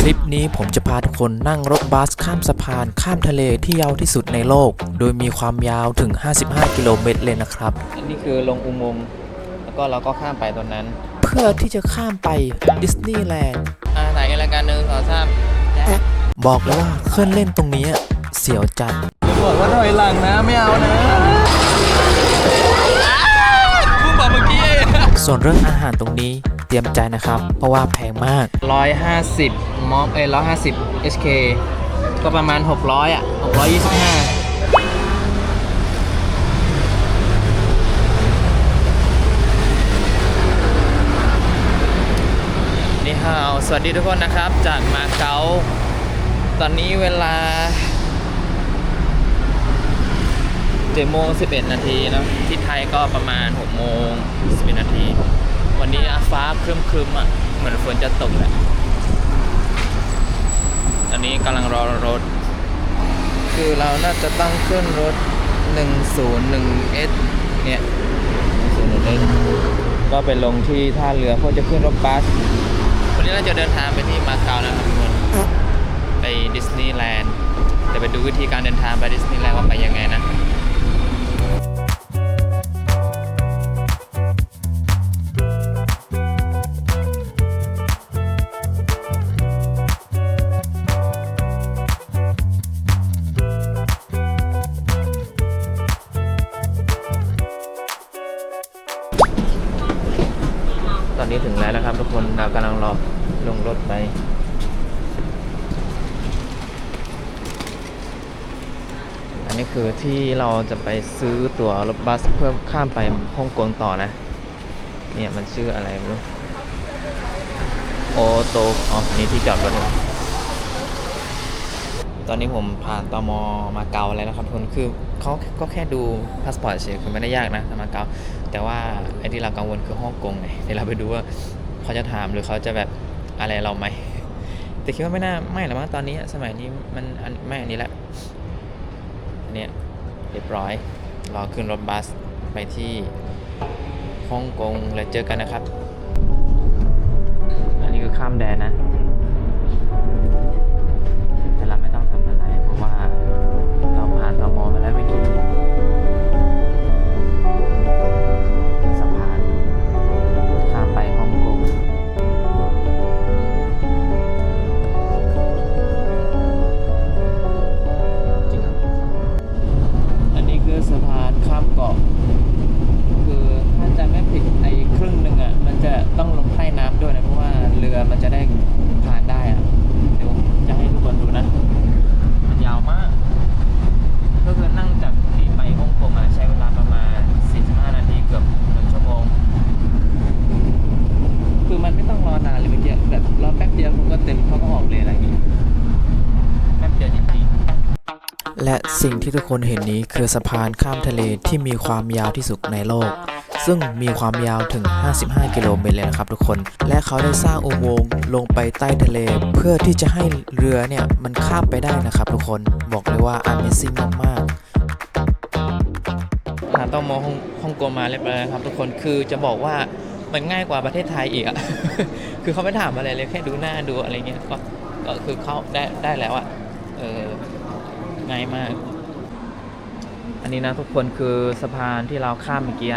คลิปนี้ผมจะพาทุกคนนั่งรถบัสข้ามสะพานข้ามทะเลที่ยาวที่สุดในโลก โดยมีความยาวถึง 55 กิโลเมตรเลยนะครับ อันนี้คือลงอุโมงค์แล้วก็เราก็ข้ามไปตรงนั้น เพื่อที่จะข้ามไปดิสนีย์แลนด์อ่าถ่ายกันรายการหนึ่งสองสามบอกเลยว่าเครื่องเล่นตรงนี้เสียวจัดบอกว่าถอยหลังนะไม่เอานะพูดบอกเมื่อกี้ ส่วนเรื่องอาหารตรงนี้เตรียมใจนะครับ เพราะว่าแพงมากร้อยห้าสิบมอมเอ้ร้อยห้าสิบ SK ก็ประมาณหกร้อยอะหกร้อยยี่สิบห้านี่ฮาวสวัสดีทุกคนนะครับ จากมาเก๊าตอนนี้เวลา เจ็ดโมงสิบเอ็ดนาทีเนอะที่ไทยก็ประมาณหกโมงสิบเอ็ดนาที วันนี้ฟ้าครึมๆอะเหมือนฝนจะตกแหละตอนนี้กำลังรอรถ คือเราน่าจะต้องขึ้นรถ 101S เนี่ย 101S ก็ไปลงที่ท่าเรือเพื่อจะขึ้นรถบัส วันนี้เราจะเดินทางไปที่มาเก๊านะครับทุกคนไปดิสนีย์แลนด์เดี๋ยวไปดูวิธีการเดินทางไปดิสนีย์แลนด์ว่าไปยังไงนะ นี้ถึงแล้วนะครับ ทุกคนเรากำลังรอลงรถไป อันนี้คือที่เราจะไปซื้อตั๋วรถบัสเพื่อข้ามไปฮ่องกงต่อนะ เนี่ยมันชื่ออะไรไม่รู้โอโตอ๋อนี่ที่จอดรถนตอนนี้ผมผ่านตมมาเกาแล้วนะครับทุกคนคือเขาก็แค่ดูพาสปอร์ตเฉยคือไม่ได้ยากนะมาเกา แต่ว่าไอ้ที่เรากังวลคือฮ่องกงไงเดี๋ยวเราไปดูว่าเขาจะถามหรือเขาจะแบบอะไรเราไหมแต่คิดว่าไม่น่าไม่หรอกมั้งตอนนี้สมัยนี้มันไม่อันนี้แหละนเนี่ยเรียบร้อยรอขึ้นรถบัสไปที่ฮ่องกงแล้วเจอกันนะครับ อันนี้คือข้ามแดนนะ สิ่งที่ทุกคนเห็นนี้คือสะพานข้ามทะเลที่มีความยาวที่สุดในโลก ซึ่งมีความยาวถึง 55 กิโลเมตรเลยนะครับทุกคน และเขาได้สร้างอุโมงค์ลงไปใต้ทะเล เพื่อที่จะให้เรือเนี่ยมันข้ามไปได้นะครับทุกคน บอกเลยว่า Amazing มากๆผ่านต้องมองฮ่องกงมาเรียบร้อยครับ ทุกคนคือจะบอกว่ามันง่ายกว่าประเทศไทยอีกอะคือเขาไม่ถามอะไรเลยแค่ดูหน้าดูอะไรเงี้ยก็ก็คือเขาได้ได้แล้วอะเออ ง่ายมาก อันนี้นะทุกคนคือสะพานที่เราข้ามเมื่อกี้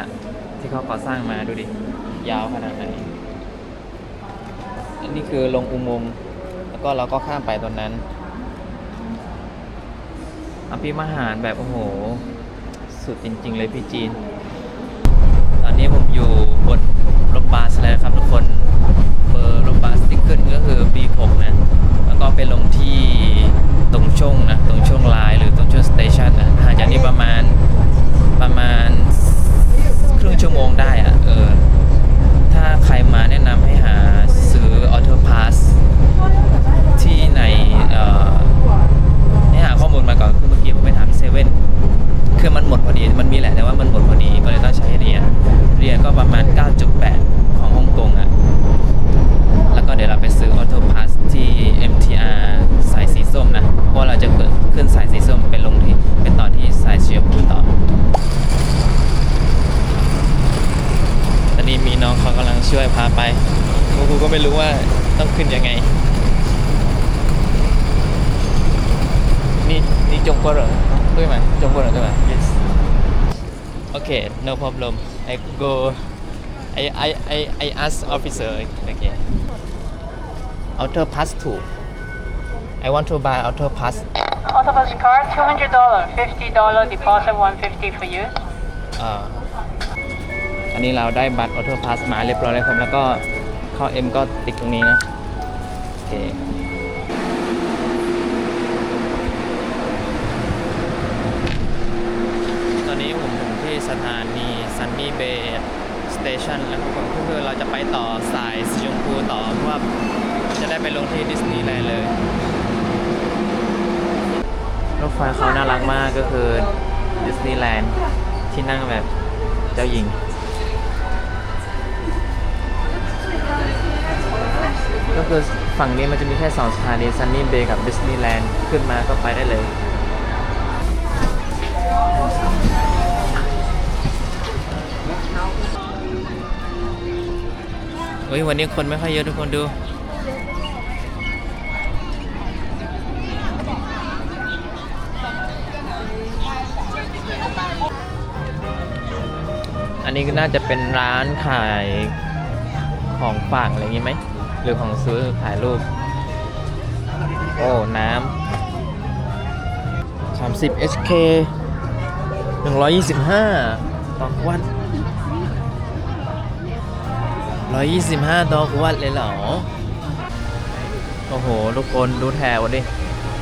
ที่เขาก่อสร้างมาดูดิ ยาวขนาดไหน อันนี้คือลงอุโมงค์แล้วก็เราก็ข้ามไปตรงนั้นอภิมหารแบบ โอ้โห สุดจริง ๆ เลยพี่จีน ตอนนี้ผมอยู่บนรถบัสแล้วครับทุกคนเบอร์รถบัสที่ขึ้นก็คือ B6 นะ แล้วก็ไปลงที่ ตรงช่วงนะตรงช่วงไลน์หรือตรงช่วงสเตชันนะห่างจากนี้ประมาณประมาณครึ่งชั่วโมงได้อะเออถ้าใครมาแนะนำให้หาซื้อออโต้พาสที่ในเอ่อให้หาข้อมูลมาก่อนคือ no problem. I go. I I I I ask officer. Okay. Auto pass too. I want to buy auto pass. Autobus card, $200, $50 deposit, 150 for you. อ่าอันนี้เราได้บัตรออโต้พาสมาเรียบร้อยแล้วครับ แล้วก็เข้าเอ็มก็ติดตรงนี้นะ โอเค ตอนนี้ผม ถึงที่สถานี Sunny Bay Station แล้วก็คือเราจะไปต่อสายสีชมพูต่อเพราะว่าจะได้ไปลงที่ดิสนีย์แลนด์เลย รถไฟเขาน่ารักมากก็คือดิสนีย์แลนด์ที่นั่งแบบเจ้าหญิง ก็คือฝั่งนี้มันจะมีแค่สองสถานีซันนี่เบย์กับดิสนีย์แลนด์ขึ้นมาก็ไปได้เลย ฮ้ยวันนี้คนไม่ค่อยเยอะทุกคนดู อันนี้ก็น่าจะเป็นร้านขายของฝากอะไรอย่างงี้ไหม หรือของซื้อถ่ายรูป โอ้ น้ำ30 HK 125ต่อขวด 125ต่อขวดเลยเหรอ โอ้โห ทุกคนดูแถวดิ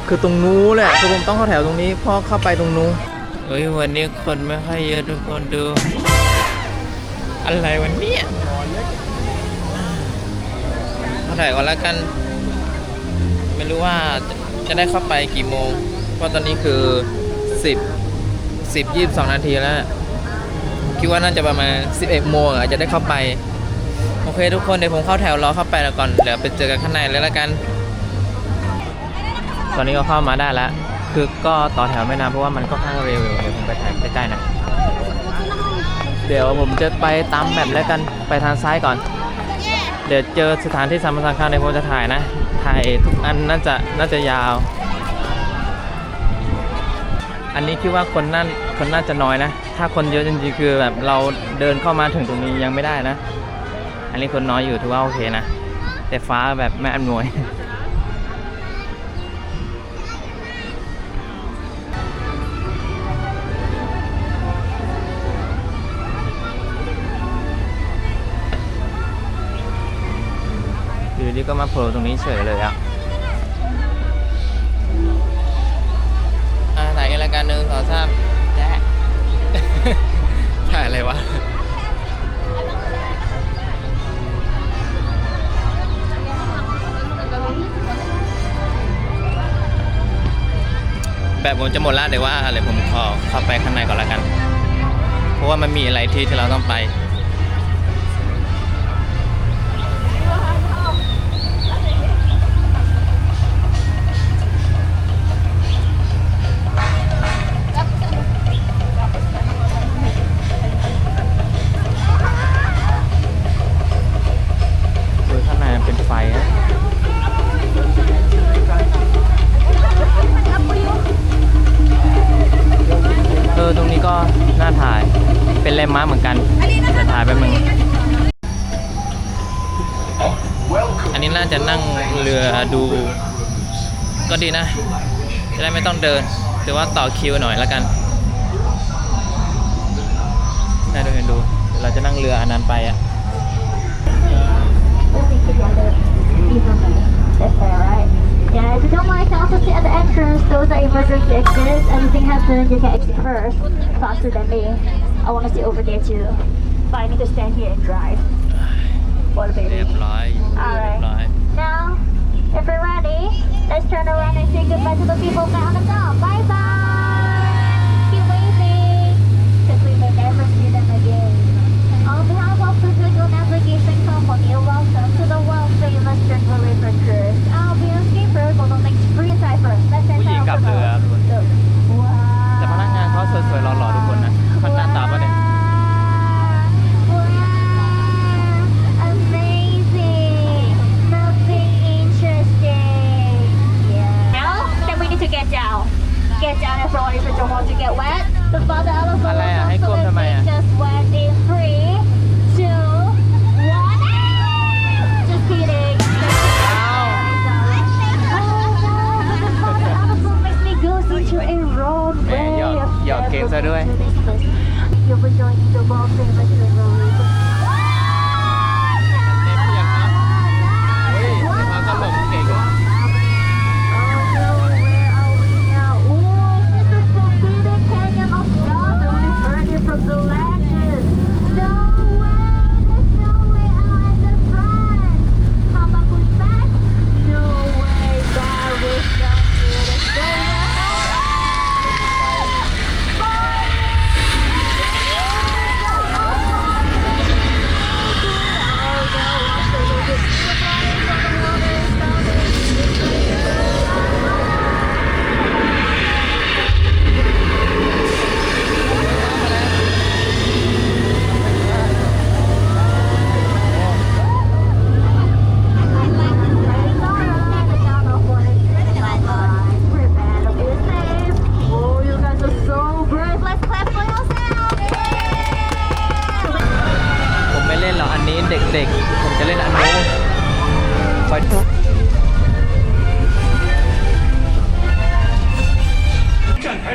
คือตรงนู้นแหละคือผมต้องเข้าแถวตรงนี้เพอเข้าไปตรงนู้นเฮ้ยวันนี้คนไม่ค่อยเยอะทุกคนดู อะไรวันนี้เข้าแถวก่อนแล้วกัน ไม่รู้ว่าจะจะได้เข้าไปกี่โมง เพราะตอนนี้คือ 10 10 22 นาทีแล้ว คิดว่าน่าจะประมาณ 11 โมงอาจจะได้เข้าไป โอเคทุกคนเดี๋ยวผมเข้าแถวรอเข้าไปแล้วก่อนเดี๋ยวไปเจอกันข้างในเลยล้วกัน ตอนนี้ก็เข้ามาได้แล้วคือก็ต่อแถวไม่นานเพราะว่ามันก็ข้างเร็วอยู่เดี๋ยวผมไปถ่ายใกล้ๆนะเดี๋ยวผมจะไปตามแบบแล้วกันไปทางซ้ายก่อน เดี๋ยวเจอสถานที่สำคัญๆในผมจะถ่ายนะ ถ่ายทุกอันน่าจะน่าจะยาว อันนี้คิดว่าคนน่าคนน่าจะน้อยนะ ถ้าคนเยอะจริงๆคือแบบเราเดินเข้ามาถึงตรงนี้ยังไม่ได้นะ อันนี้คนน้อยอยู่ถือว่าโอเคนะ แต่ฟ้าแบบไม่อำนวยอยู่ดีก็มาโผล่ตรงนี้เฉยเลยอะถ่ายกันรายการหนึ่งสองสามแจ๊ถ่ายอะไรวะ แบบผมจะหมดแล้วเดี๋ยวว่าอะไรผมขอเข้าไปข้างในก่อนละกัน เพราะว่ามันมีอะไรที่ที่เราต้องไป ดีนะ จะได้ไม่ต้องเดินถือว่าต่อคิวหน่อยแล้วกันน่าดูเห็นดูเดี๋ยวเราจะนั่งเรืออันนั้นไปอะ moving together evenly. That's all right. Yeah, if you don't mind, you can also sit at the entrance. Those are emergency exits. Anything happens, you can exit first, faster than me. I want to sit over there too. But I need to stand here and drive. What a เรีย baby. บร้อยเรียบร้อย Now, if we're ready, let's turn around and say goodbye to the people back on the top. Bye bye. Keep waving, because we may never see them again. On behalf of the Google Navigation Company, welcome to the world famous Jungle River Cruise. I'll be your skipper for the next free cipher. Let's ผู้หญิงกลับเรือทุกคน Wow. แต่พนักงานเขาสวยๆหล่อๆทุกคนนะมันหน้าตาปะเนี่ย นหรอกอันนี้เด็กๆ ผมจะเล่นอันนู้นคอย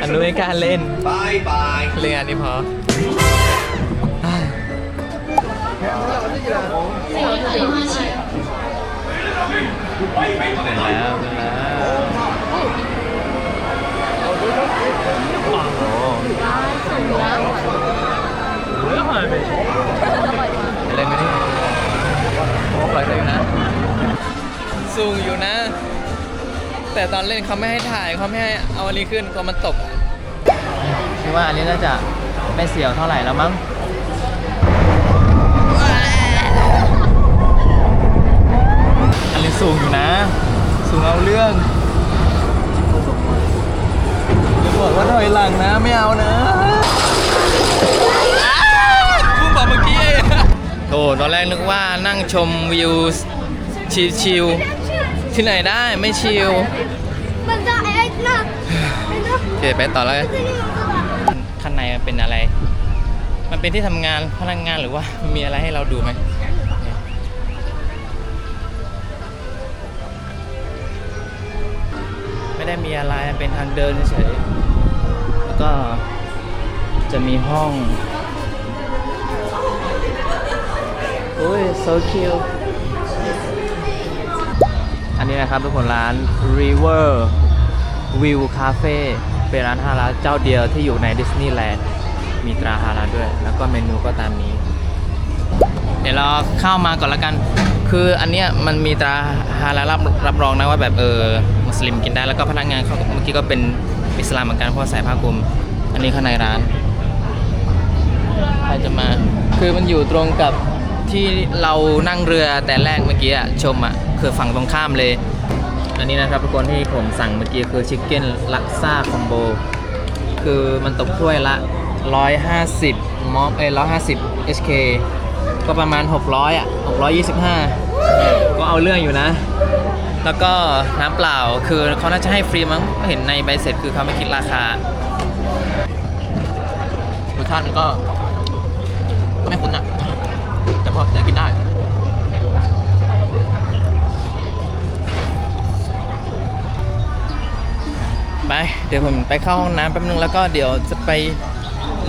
อันนู้นไม่กล้าเล่น Bye bye. เล่นอันนี้พอเป็นแล้วเป็นแล้วโอ้โห เล่นไหมนี่โอ้ปล่อยเลยนะ สูงอยู่นะ แต่ตอนเล่นเขาไม่ให้ถ่ายเขาไม่ให้เอาอันนี้ขึ้นกลัวมันตกอะคิดว่าอันนี้น่าจะไม่เสียวเท่าไหร่แล้วมั้ง อันนี้สูงอยู่นะ สูงเอาเรื่องอย่าบอกว่าถอยหลังนะไม่เอานะเพิ่งบอกเมื่อกี้เองโอ้ตอนแรกนึกว่านั่งชมวิวชิลๆที่ไหนได้ไม่ชิลมันจะเอ็กนะโอเคไปต่อแล้วกันข้างในมันเป็นอะไร มันเป็นที่ทำงานพนักงานหรือว่ามีอะไรให้เราดูไหมไม่ได้มีอะไรมันเป็นทางเดินเฉยๆแล้วก็จะมีห้อง อุ้ย so cute อันนี้นะครับทุกคนร้าน River View Cafe เป็นร้านฮาลาเจ้าเดียวที่อยู่ในดิสนีย์แลนด์มีตราฮาลาด้วย แล้วก็เมนูก็ตามนี้ เดี๋ยวเราเข้ามาก่อนละกัน คืออันเนี้ยมันมีตราฮาลารับรับรองนะว่าแบบเออมุสลิมกินได้แล้วก็พนักงานเขาเมื่อกี้ก็เป็นอิสลามเหมือนกันเพราะใส่ผ้าคลุม อันนี้ข้างในร้านใครจะมา คือมันอยู่ตรงกับ ที่เรานั่งเรือแต่แรกเมื่อกี้อะชมอะคือฝั่งตรงข้ามเลย อันนี้นะครับทุกคนที่ผมสั่งเมื่อกี้คือชิคเก้นลักซ่าคอมโบคือมันตกถ้วยละ 150มอฟเอ้ย150 HK ก็ประมาณ 600 อะ 625 ก็เอาเรื่องอยู่นะ แล้วก็น้ำเปล่าคือเขาน่าจะให้ฟรีมั้งเห็นในใบเสร็จคือเขาไม่คิดราคารสชาติมันก็ก็ไม่คุ้นอะ พอจะกินได้ ไป เดี๋ยวผมไปเข้าห้องน้ำแป๊บนึงแล้วก็เดี๋ยวจะไป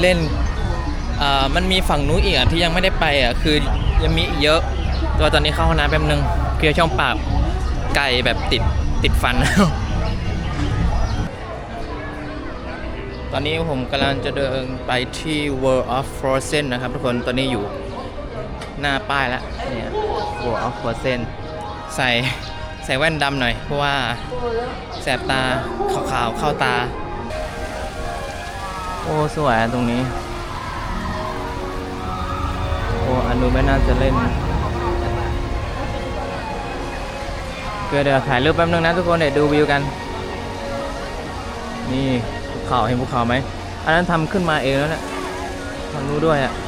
เล่นอ่อมันมีฝั่งนู้นอีกอะที่ยังไม่ได้ไปอะคือยังมีอีกเยอะแตัวาตอนนี้เข้าห้องน้ำแป๊บนึงเคลียร์ช่องปากไก่แบบติดติดฟัน ตอนนี้ผมกำลังจะเดินไปที่ World of Frozen นะครับทุกคนตอนนี้อยู่ หน้าป้ายแล้วเนี่ย World of Frozen ใส่ใส่แว่นดำหน่อย เพราะว่าแสบตาขาวๆเข้าตา โอ้ สวยอะตรงนี้ โอ้อนุไม่น่าจะเล่นเดี๋ยวเดี๋ยวถ่ายรูปแป๊บนึงนะทุกคนเดี๋ยวดูวิวกัน นี่ภูเขาเห็นภูเขาไหมอันนั้นทำขึ้นมาเองแล้วเนี่ยทางนู้นด้วยอะอั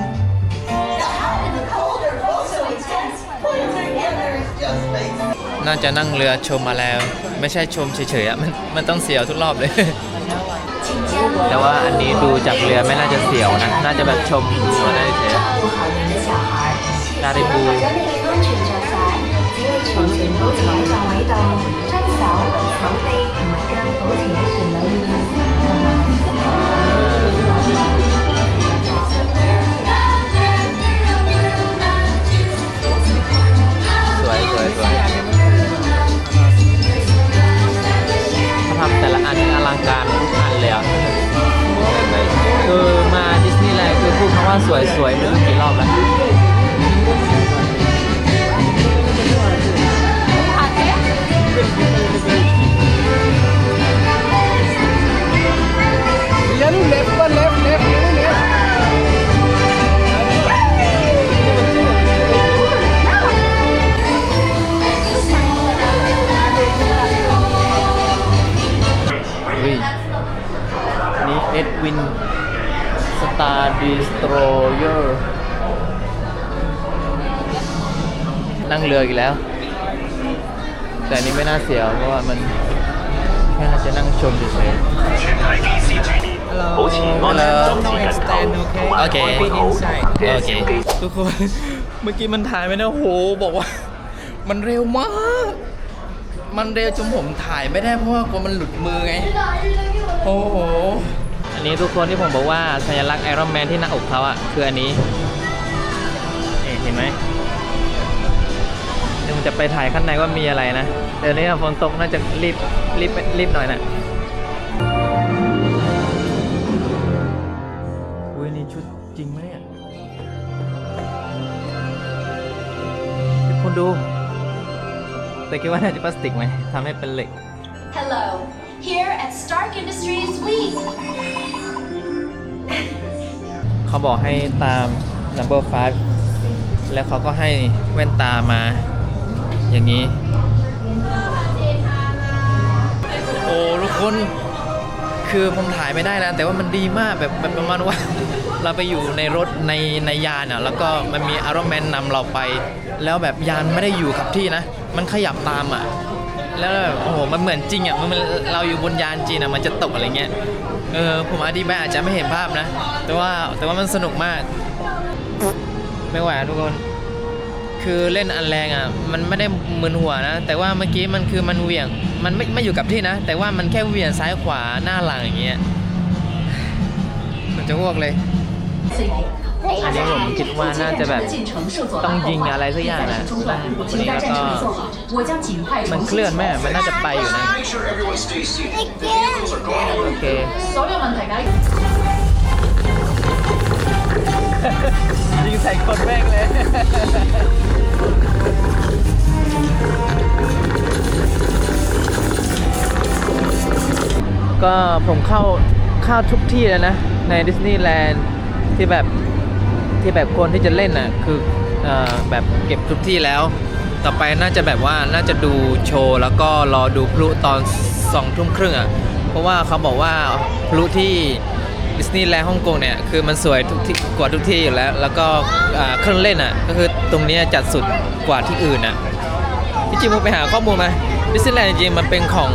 น่าจะนั่งเรือชมมาแล้ว ไม่ใช่ชมเฉยๆอะมันมันต้องเสียวทุกรอบเลย แต่ว่าอันนี้ดูจากเรือไม่น่าจะเสียวนะ น่าจะแบบชมดูอะไรเฉยๆนาริบู大 นั่งเรืออีกแล้ว แต่อันนี้ไม่น่าเสียวเพราะว่ามันแค่น่าจะนั่งชมเฉยๆ Hello Hello โอเคโอเคทุกคน เมื่อกี้มันถ่ายไม่ได้โหบอกว่า มันเร็วมาก มันเร็วจนผมถ่ายไม่ได้เพราะว่ากลัวมันหลุดมือไง โอ้โหอันนี้ทุกคนที่ผมบอกว่าสัญลักษณ์ไอรอนแมนที่หน้าอกเขาอะคืออันนี้นี่เห็นไหมเดี๋ยวผม จะไปถ่ายข้างในว่ามีอะไรนะเดี๋ยวนี้ฝนตกน่าจะรีบรีบรีบหน่อยนะอุ้ยนี่ชุดจริงไหมเนี่ยทุกคนดู แต่คิดว่าน่าจะพลาสติกไหมทำให้เป็นเหล็ก Hello. Here at Stark Industries, we เขาบอกให้ตาม number 5แล้วเขาก็ให้แว่นตามา อย่างนี้ โอ้ทุกคนคือผมถ่ายไม่ได้นะแต่ว่ามันดีมากแบบแบบประมาณว่า เราไปอยู่ในรถในในยานอะแล้วก็มันมีอารอนแมนนำเราไป แล้วแบบยานไม่ได้อยู่กับที่นะ มันขยับตามอะ แล้วแบบโอ้โหมันเหมือนจริงอะมันเราอยู่บนยานจริงอะมันจะตกอะไรเงี้ยเออผมอธิบายอาจจะไม่เห็นภาพนะ แต่ว่าแต่ว่ามันสนุกมาก ไม่ไหวทุกคน คือเล่นอันแรงอะมันไม่ได้มึนหัวนะ แต่ว่าเมื่อกี้มันคือมันเหวี่ยง มันไม่ไม่อยู่กับที่นะ แต่ว่ามันแค่เหวี่ยงซ้ายขวาหน้าหลังอย่างเงี้ยมันจะอ้วกเลยอันนี้ผมคิดว่าน่าจะแบบต้องยิงอะไรสักอย่างนะวันนี้แล้วก็มันเคลื่อนไหมอะมันน่าจะไปอยู่นะ Make sure everyone stays seated. The vehicles are gone. โอเค ยิงใส่คนแม่งเลยก็ผมเข้าเข้าทุกที่แล้วนะ ในดิสนีย์แลนด์ที่แบบที่แบบคนที่จะเล่นอะคืออแบบเก็บทุกที่แล้ว ต่อไปน่าจะแบบว่าน่าจะดูโชว์แล้วก็รอดูพลุตอนสองทุ่มครึ่งอะ เพราะว่าเขาบอกว่าพลุที่ ดิสนีย์แลนด์ฮ่องกงเนี่ยคือมันสวยทุกที่กว่าทุกที่อยู่แล้ว แล้วก็อ่าเครื่องเล่นอะก็คือตรงเนี้ยจัดสุดกว่าที่อื่นอะที่จริงผมไปหาข้อมูลมาดิสนีย์แลนด์จริงๆมันเป็นของ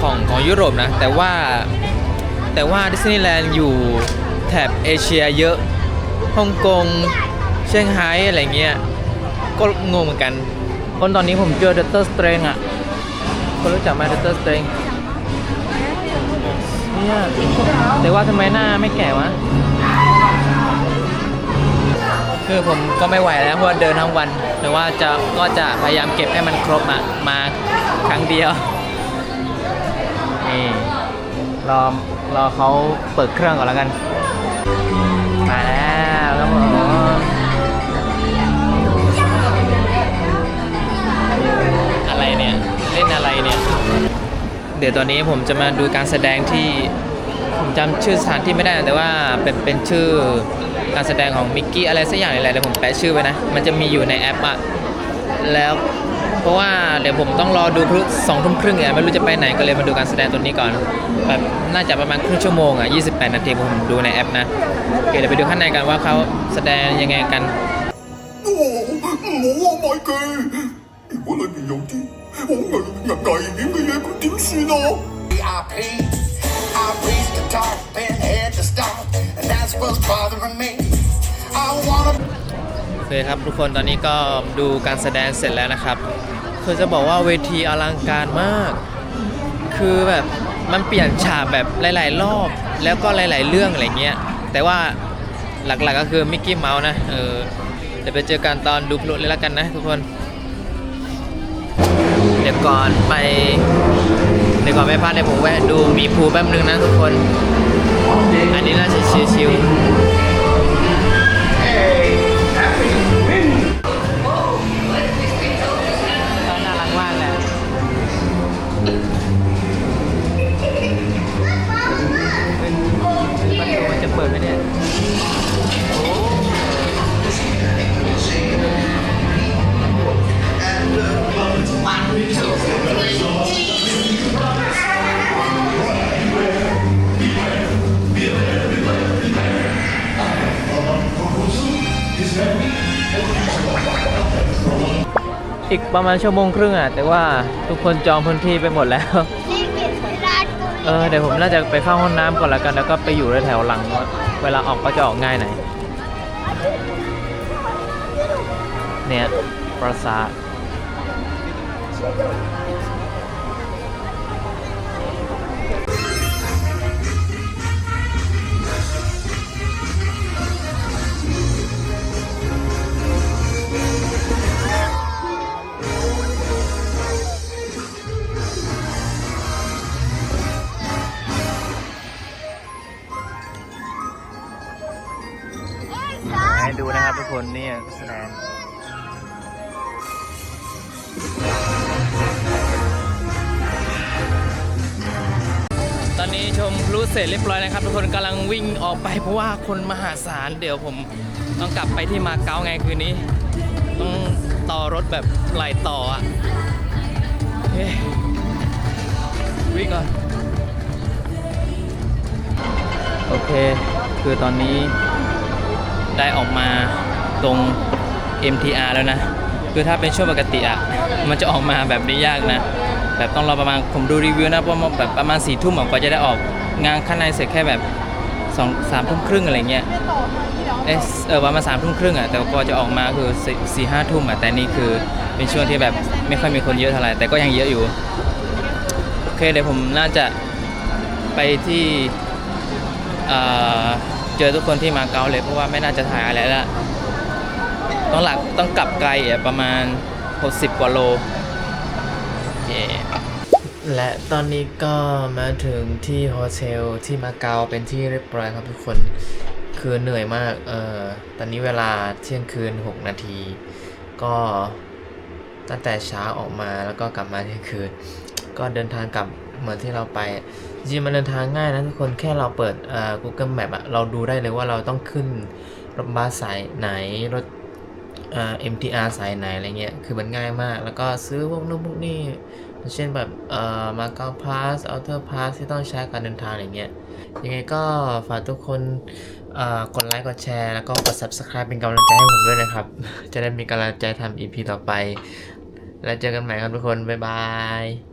ของของยุโรปนะแต่ว่าแต่ว่าดิสนีย์แลนด์อยู่แถบเอเชียเยอะฮ่องกงเซี่ยงไฮ้อะไรเงี้ยก็งงเหมือนกัน คนตอนนี้ผมเจอเด t เตอร์สเตรงอะคนรู้จักไหมเด t เตอร์สเตรง เนี่ยแต่ว่าทำไมหน้าไม่แก่วะ คือผมก็ไม่ไหวแล้วเพราะว่าเดินทั้งวัน แต่ว่าจะก็จะพยายามเก็บให้มันครบมามาครั้งเดียว นี่รอรอเขาเปิดเครื่องก่อนแล้วกัน เดี๋ยวตอนนี้ผมจะมาดูการแสดงที่ผมจำชื่อสถานที่ไม่ได้แต่ว่าเป็นเป็นชื่อการแสดงของมิกกี้อะไรสักอย่างอะไรเลยผมแปะชื่อไว้นะ มันจะมีอยู่ในแอปอะแล้วเพราะว่าเดี๋ยวผมต้องรอดูพลุสองทุ่มครึ่งเนี่ยไม่รู้จะไปไหนก็เลยมาดูการแสดงตัวนี้ก่อนแบบน่าจะประมาณครึ่งชั่วโมงอะ28 นาทีผมดูในแอปนะโอเคเดี๋ยวไปดูข้างในกันว่าเขาแสดงยังไงกัน Oh my god! 果里面有啲好危危危险嘅嘢，咁点算啊？ VIP. I raise guitar, band head to start, and that's what's bothering me. I wanna โอเคครับทุกคนตอนนี้ก็ดูการแสดงเสร็จแล้วนะครับ คือจะบอกว่าเวทีอลังการมาก คือแบบมันเปลี่ยนฉากแบบหลาย ๆ รอบ แล้วก็หลาย ๆ เรื่องอะไรเงี้ย แต่ว่าหลัก ๆ ก็คือมิกกี้เมาส์นะ เออ เดี๋ยวไปเจอกันตอนดูพลุเลยแล้วกันนะทุกคน เ ดี๋ยวก่อนไปเดี๋ยวก่อนไปพลาดเดี๋ยวผมแวะดูมีภูแป๊บนึงนะทุกคน อันนี้น่าจะชิวๆ ประมาณชั่วโมงครึ่งอะ แต่ว่าทุกคนจองพื้นที่ไปหมดแล้ว เออ เดี๋ยวผมน่าจะไปเข้าห้องน้ำก่อนแล้วกัน แล้วก็ไปอยู่แถวหลังว่าเวลาออกก็จะออกง่ายหน่อยเนี่ยปราสาท บร้อยนะครับ ทุกคนกำลังวิ่งออกไปเพราะว่าคนมหาศาลเดี๋ยวผมต้องกลับไปที่มาเก๊าไงคืนนี้ต้องต่อรถแบบไหลต่ออะวิ่งก่อนโอเค คือตอนนี้ได้ออกมาตรง MTR แล้วนะ คือถ้าเป็นช่วงปกติอะ มันจะออกมาแบบนี้ยากนะ แบบต้องรอประมาณ ผมดูรีวิวนะประมาณแบบประมาณสี่ทุ่มกว่าจะได้ออก งานข้างในเสร็จแค่แบบสองสามทุ่มครึ่งอะไรเงี้ยเอะเออประมาณสามทุ่มครึ่งอะแต่กว่าจะออกมาคือสี่สี่ห้าทุ่มอะแต่นี่คือเป็นช่วงที่แบบไม่ค่อยมีคนเยอะเท่าไหร่แต่ก็ยังเยอะอยู่โอเคเดี๋ยวผมน่าจะไปที่เอ่อเจอทุกคนที่มาเก๊าเลยเพราะว่าไม่น่าจะถ่ายอะไรแล้วต้องหลักต้องกลับไกลอะประมาณ 60 กว่าโลโอเค และตอนนี้ก็มาถึงที่โฮเทลที่มาเก๊าเป็นที่เรียบร้อยครับทุกคน คือเหนื่อยมาก เออตอนนี้เวลาเที่ยงคืน 6 นาที ก็ตั้งแต่เช้าออกมาแล้วก็กลับมาเที่ยงคืน ก็เดินทางกลับเหมือนที่เราไป จริงมันเดินทางง่ายนะทุกคน แค่เราเปิดเอ่อ Google Map อะเราดูได้เลยว่าเราต้องขึ้นรถบัสสายไหน รถเอ่อ MTR สายไหนอะไรเงี้ย คือมันง่ายมาก แล้วก็ซื้อพวกนู้นพวกนี้ เช่นแบบเอ่อมาเก๊าพาสอัลเทอร์พาสที่ต้องใช้การเดินทางอะไรเงี้ยยังไงก็ฝากทุกคนเอ่อกดไลค์กดแชร์แล้วก็กด Subscribe เป็นกำลังใจให้ผมด้วยนะครับ จะได้มีกำลังใจทำ EP ต่อไป แล้วเจอกันใหม่ครับทุกคน บ๊ายบาย